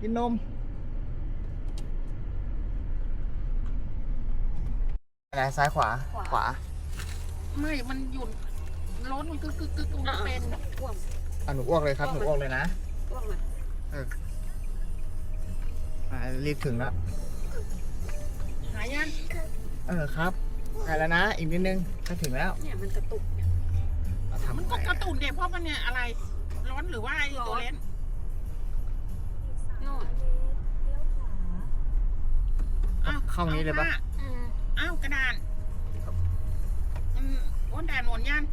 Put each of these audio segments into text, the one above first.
กินนมอะไรซ้ายขวาขวาไม่ มันหยุดร้อนมันกึกกึกกึกมันเป็นอ้วกอะหนูอ้วกเลยครับ หนูอ้วกเลยนะอ้วกเลยอะรีบถึงแล้วหายันเออครับใกล้แล้วนะ อีกนิดนึงจะถึงแล้วเนี่ยมันกระตุกเนี่ยเราทำมันอะก็ไรกระตุนเด็กเพราะมันเนี่ยอะไร ร้อนหรือว่าไอ้ตัวเล่น โน่นอ้าวเข้านี้เลยปะอาผ้าอืมอ้าวกระดานอืมอ้วนด่านหนวนยัน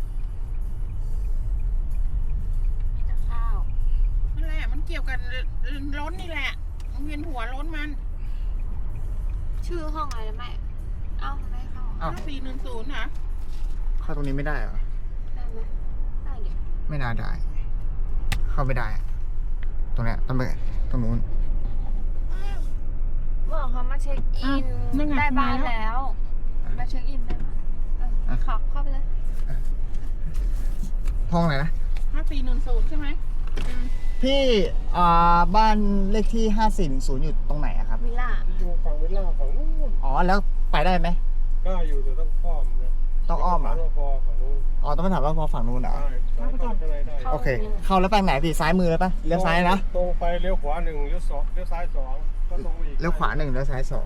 มีแต่ข้าวนั่นแหละมันเกี่ยวกับร้นนี่แหละมันเวียนหัวร้นมันชื่อห้องอะไรนะแม่เอ้าไม่เข้าอ้าวห้าสี่หนึ่งศูนย์เหรอเข้าตรงนี้ไม่ได้เหรอได้ไหมได้ดิไม่น่าได้ เข้าไม่ได้อะตรงเนี้ยต้องไป ตรงนู้นบอกเขามาเช็คอินนั่นไงได้บ้านมาแล้ว แล้ว มาเช็คอินได้ปะเอออะขับเข้าไปเลยห้องไหนนะ ห้าสี่หนึ่งศูนย์ใช่ไหมอืมพี่อ่าบ้านเลขที่ห้าสี่ศูนย์อยู่ตรงไหนอะครับ วิลล่าอยู่ฝั่งวิลล่าฝั่งนู้นอ๋อ แล้วไปได้ไหมได้อยู่แต่ต้องอ้อมนะ ต้องอ้อมเหรอะรพอฝั่งนู้นอ๋อ ต้องมาถามว่าพอฝั่งนู้นเหรอได้ได้เข้าข้างในได้โอเค เข้าแล้วไปไหนพี่ซ้ายมือเลยปะเลี้ยวซ้ายนะ ตรงไปเลี้ยวขวาหนึ่งเลี้ยวสองเลี้ยวซ้ายสองก็ตรงไปอีกเลี้ยวขวาหนึ่งเลี้ยวซ้ายสอง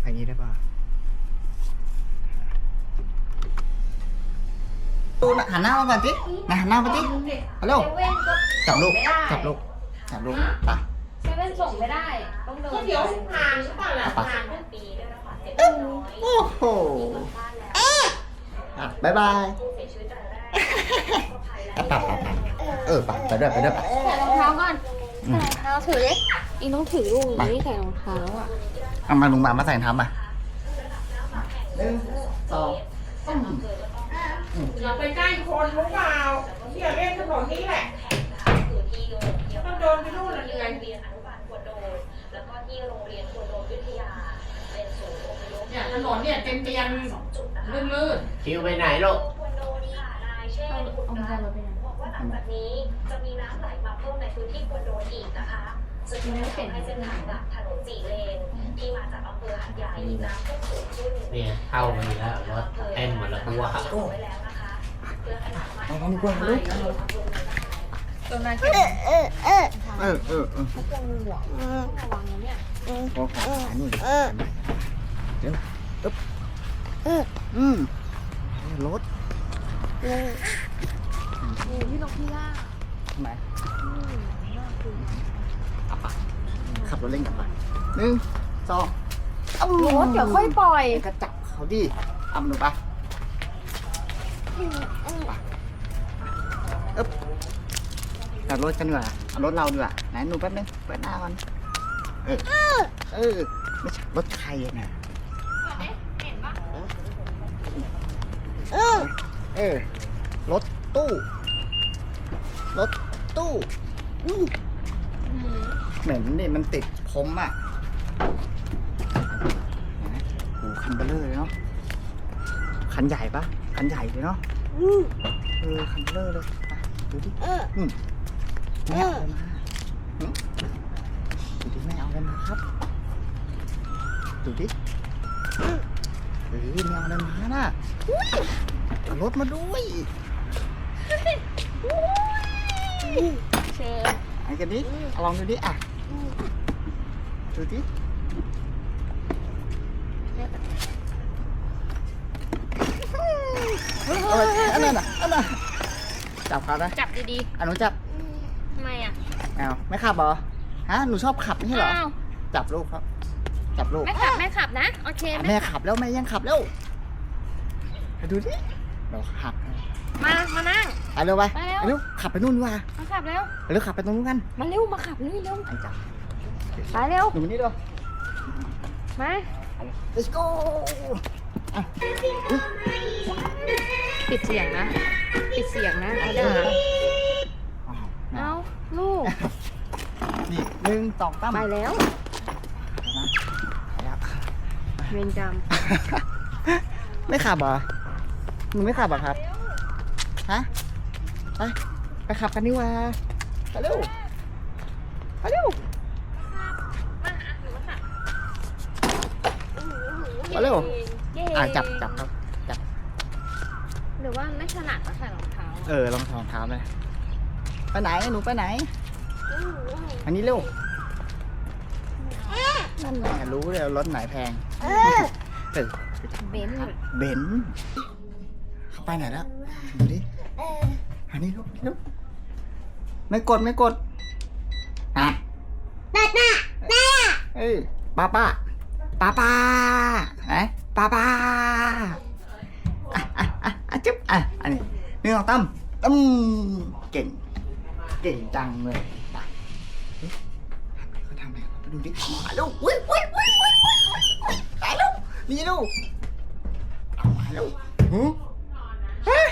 ไปอย่างนี้ได้ปะดูนะหันหน้ามาก่อนสินะหันหน้ามาสิฮัลโหลเว่นก็จับลูกไม่ได้จับลูกจับลูกไปเซเว่นส่งไม่ได้ ต้องเดินเดี๋ยวห่างหรือเปล่าล่ะไปห่าง โอ้โหอะบายบายอะไปไปไปเออไปไปด้วยไปด้วยไป ใส่รองเท้าก่อนอืมใส่รองเท้าถือดิอีต้องถือลูกไปนี่ใส่รองเท้าอะเอามาลุงมามาใส่ทำมาหนึ่งสองอย่าไปใกล้คนรู้เปล่าอย่าเล่นถนนนี้แหละต้องโดนไปนู่นละเหนื่อย ถนนเนี่ยเป็นเตียนจุดนะคะลื่นคิวไปไหนลูกควรโดนค่ะนายเชษฐ์เอาบุตเอารมารัตเราน์ไปไหนบอกว่าหลังจากนี้จะมีน้ำไหลมาเพิ่มในพื้นที่ควรโดนอีกนะคะซึ่งจะทำให้เส้นทางหลักถนนสี่เลนที่มาจากอำเภอหัดใหญ่น้ำท่วมสูงขึ้นเนี่ยเข้ามาอีกแล้วรถเต้นหมดแล้วกูว่าเอาไว้แล้วนะคะเพื่อขนาดมาเอากันดีกว่าลูกตัวนั้นก็เออเออเออตัวงูอะต้องระวังนะเนี่ยพอขอขาหน่อยเดี๋ยว อึ๊บอืมรถงูที่นกพิราบทำไมอืมน่ากลัวเอาไปขับรถเล่นกลับไปหนึ่งสองเอารถเดี๋ยวค่อยปล่อยก็จับเขาดิเอาหนูไปอึ๊บขับรถกันดีกว่าเอารถเราดีกว่าไหนหนูแป๊บนึงเปิดหน้าก่อนเออเออไม่ใช่รถใครอะเนี่ย เออเออรถตู้รถตู้อู้เหม็นนี่มันติดผมอะเห็นไหมโอ้คันเบลเลอร์เลยเนาะคันใหญ่ปะคันใหญ่เลยเนาะเออคันเบลเลอร์เลยไปดูดิอืมแม่เอาอะไรมาหึดูดิแม่เอาอะไรมาครับ ดูดิเฮ้ยแม่เอาอะไรมาน่ะเอารถมาด้วยเชิญไอ้กันดิเอาลองดูดิอะดูดิเอออันนั้นน่ะอันนั้นจับเขานะจับดีอันหนูจับๆทำไมอะ เอาไม่ขับเหรอฮะหนูชอบขับไม่ใช่เหรอ อ้าว จับลูกครับ จับลูกแม่ขับแม่ขับนะ โอเคอะแม่แม่ขับแล้วแม่ยังขับแล้วไปดูดิเราขับ มา มานั่งไปเร็วไปไปเร็วเร็วขับไปนู่นดีกว่ามาขับเร็วไปเร็วขับไปตรงนู้นกันมาเร็วมาขับเร็วเร็วไอ้จับไปเร็วหนูมานี่ด้วยมา let's go อะปิดเสียงนะ ปิดเสียงนะเอาเด้ออ้าวเอาลูกนี่หนึ่งสองตั้มไปแล้วไปแล้ว เวรกรรมไม่ขับเหรอหนูไม่ขับเหรอครับ ฮะ ไป ไปขับกันดีกว่าไปเร็วมาเร็วมันอะหรือว่าสัตว์มาเร็วเย้อะจับจับครับ หรือว่าไม่ถนัดก็ใส่รองเท้า เออลองถอดรองเท้าไปไปไหนหนูไปไหน อันนี้เร็ว นั่นแหละรู้เลยรถไหนแพง เออเบนซ์เบนซ์เขาไปไหนแล้วดูดิอันนี้ลูกลูกไม่กดไม่กดอะป้าป้าเอ้ยป้าป้าป้าป้าไหนป้าป้าอะอะอะอะจึ๊บอะอันนี้นี่ของตั้มตั้มเก่ง เก่งจังเลยไปเฮ้ยเขาทำอะไรกันไปดูดิมาลูกอุ้ยอุ้ยอุ้ยอุ้ยอุ้ยอุ้ยตาย ลูกนี่ลูกเอามาลูกหือเฮ้ย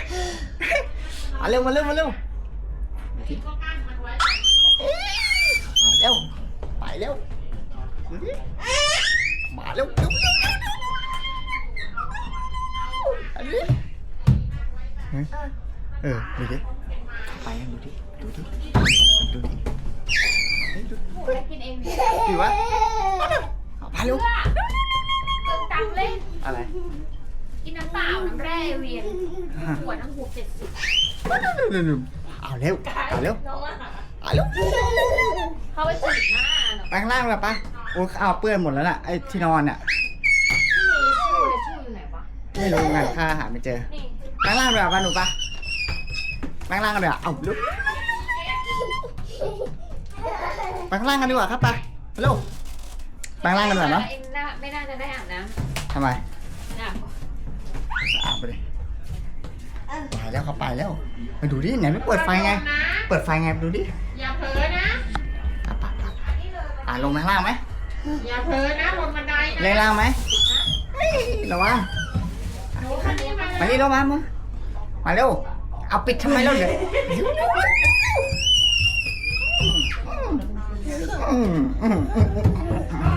มาเร็วมาเร็วมาเร็วดูดิเอ้ยมาเร็วไปเร็วดูดิมาเร็วเร็วเร็วเร็วเร็วอันนี้เฮ้ยเออดูดิไปกันดูดิดูดิดูดิเฮ้ยดูเฮ้ยกินเองดีวะเอาไปเร็วเติมตังค์เล่น อะไร กินน้ำเปล่า น้ำแร่เวียนขวดน้ำหูเจ็ดสิบเอาเร็ว เอาเร็วเอาเร็ว เข้าไปฉีดหน้าเนาะไปข้างล่างเลยปะโอ้เอาเปื้อนหมดแล้วน่ะไอ้ที่นอนอะ นี่ชื่อเลยชื่ออยู่ไหนวะ ไม่รู้ไงค่าหาไม่เจอนี่ไปข้างล่างเลยปะหนูปะไปข้างล่างกันเลยเอาลุกไปข้างล่างกันดีกว่าครับไปเร็วไปข้างล่างกันเลยเนาะ เองน่าไม่น่าจะได้อาบน้ ทำไมำอาบอาบไปเลยไปแล้วเขาไปแล้ว มาดูดิไหนไม่เปิดไฟไง เปิดไฟไงดูดิอย่าเผลอนะอะไปไปไปอะลงไปข้างล่างไหมอย่าเผลอนะบนบันไดเล่นะนล่างไหมเฮ้ยระวังหนูคันนี้มามานี่เร็วมามามาเร็ว เอาปิดทำไมเร็วเดี๋ยวอืมอืมอืมอืม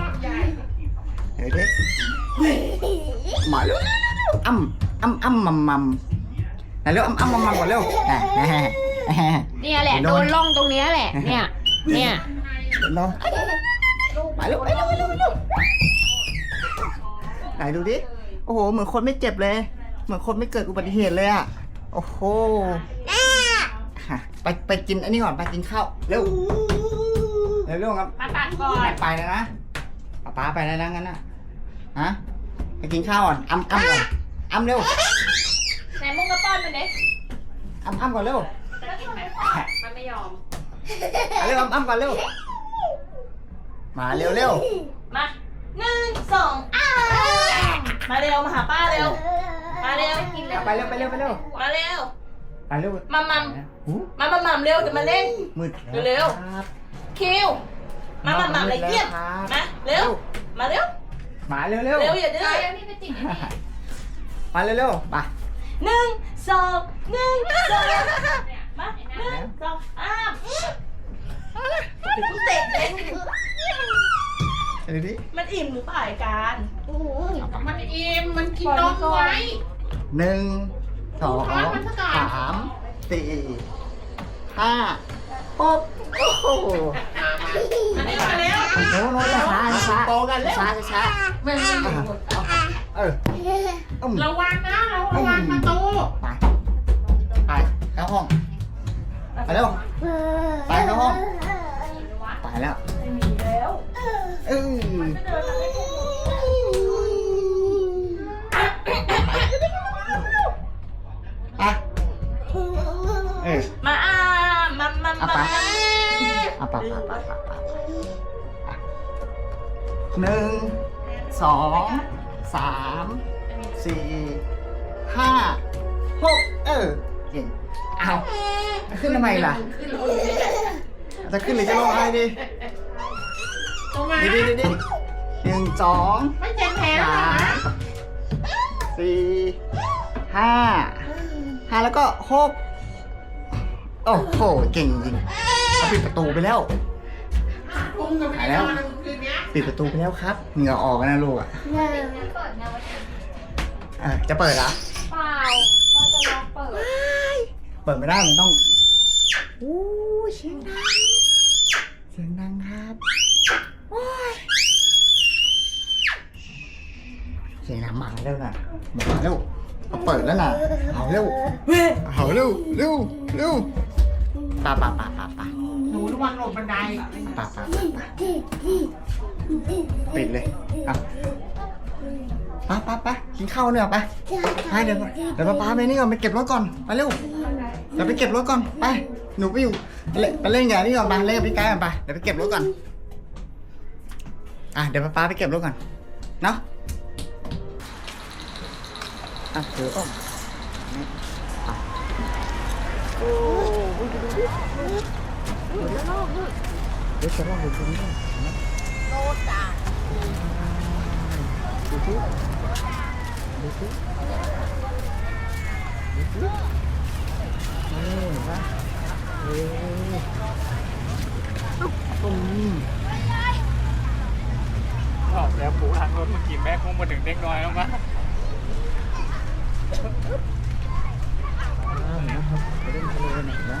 เดี๋ยวดิ มาเร็วอ้ำอ้ำอ้ำมัมมัมไหนเร็วอ้ำอ้ำมัมมัมก่อนเร็วแหม่แหม่แหม่เนี่ยแหละ โดโดนนล่องตรงเนี้ยแหละ เนี่ย เนี่ยเดี๋ยวน้องมาเร็วไปเร็วไปเร็วไปเร็วไหนดูดิ โอ้โห เหมือนคนไม่เจ็บเลย เหมือนคนไม่เกิดอุบัติเหตุเลยอะ โอ้โหฮะไปไปกินอันนี้ก่อนไปกินข้าวเร็วเร็วเร็วครับมาตัดก่อนไปไปแล้วนะป๊าป๊าไปแล้วนะงั้นน่ะ ฮะไปกินข้าวก่อนอ้ำอ้ำก่อนอ้ำเร็วไหนมึงก็ป้อนมันเด็กอ้ำอ้ำก่อนเร็วมันไม่ยอมเอาเร็วอ้ำอ้ำก่อนเร็วมาเร็วเร็วมาหนึ่งสองอ้าวมาเร็วมาหาป้าเร็วมาเร็วกินเลเอาไปเร็วไปเร็วไปเร็วมาเร็วไปเร็วมัมมัมหูมามัมมัมเร็วจะมาเล่นมืดเร็วครับคิวมามัมมัมอะไรเยี่ยมครับมาเร็วมาเร็ว มาเร็วเร็วเร็วอย่าดื้อเดี๋ยวนี่ไปจิกนี่มาเร็วเร็วไปหนึ่งสองหนึ่งสองมาหนึ่งสองอ้าวเดี๋ยวกูเตะเด็กเดี๋ยวดิมันอิ่มหรือเปล่าไอ้การมันอิ่มมันกินนมไว้หนึ่งสองทอดมันซะก่อนสามสี่ห้า หกโอ้โหอันนี้มาแล้วโน้โน้ช้าช้าโตกันแล้วช้าช้าไม่ไม่หมดเออระวังนะระวังประตูไปไปเข้าห้องไปแล้วไปเข้าห้องไปแล้วไม่มีแล้วเออ หนึ่งสองสามสี่ห้าหกเออเก่งเอาขึ้นทำไมล่ะขึ้นเลยนี่แหละจะขึ้นหรือจะลงอะไรดีตรงมาดีดีดีดีหนึ่งสองไม่เจ็บแผลหรสาอมสี่ห้าห้าแล้วก็หกโอ้โหเก่งจริงเขาปิดประตูไปแล้วปุ้งกับไม่ได้นอนคืนเนี้ย ปิดประตูไปแล้วครับเหงื่อออกนะลูกอะเริ่เปิดนะอะจะเปิดเหรอเปล่าพ่อจะลอเปิดเปิดไม่ได้มันต้องอู้เสียงดังเสียงดังครับโอ้ยเสียงน้ำหมาแล้วน่ะหมาแล้วเอาเปิดแล้วน่ะเอาเร็วเอาเร็วเร็วเร็วป่าป่าป่าป่าป่าหนูระวังลงบันไดป่าป่าป่า ป่าปิดเลยอะป้าป้าป้ากินข้าวเนี่ยไปไปเดี๋ยวเดี๋ยวป้าป้าไปนี่ก่อนไปเก็บรถก่อนไปเร็วเดี๋ยวไปเก็บรถก่อนไปหนูไปอยู่ไปเล่นไปเล่นอย่างนี้ก่อนไปเล่นกับพี่กายก่อนไปเดี๋ยวไปเก็บรถก่อนอะเดี๋ยวป้าป้าไปเก็บรถก่อนเนาะอะถืออ้อมนี่ไปโอ้ยดูดิเดี๋ยวจะลอกเดี๋ยวจะลอกดูตรงนี้โน้ตจ้าดูสิดูสิดูสินี่เห็นปะเอ้ยอืมออกแล้วปูทางรถเมื่อกี้แม่คงมาถึงเด็กน้อยแล้วมั้งอ่านะครับไปเล่นทะเลหน่อยนะ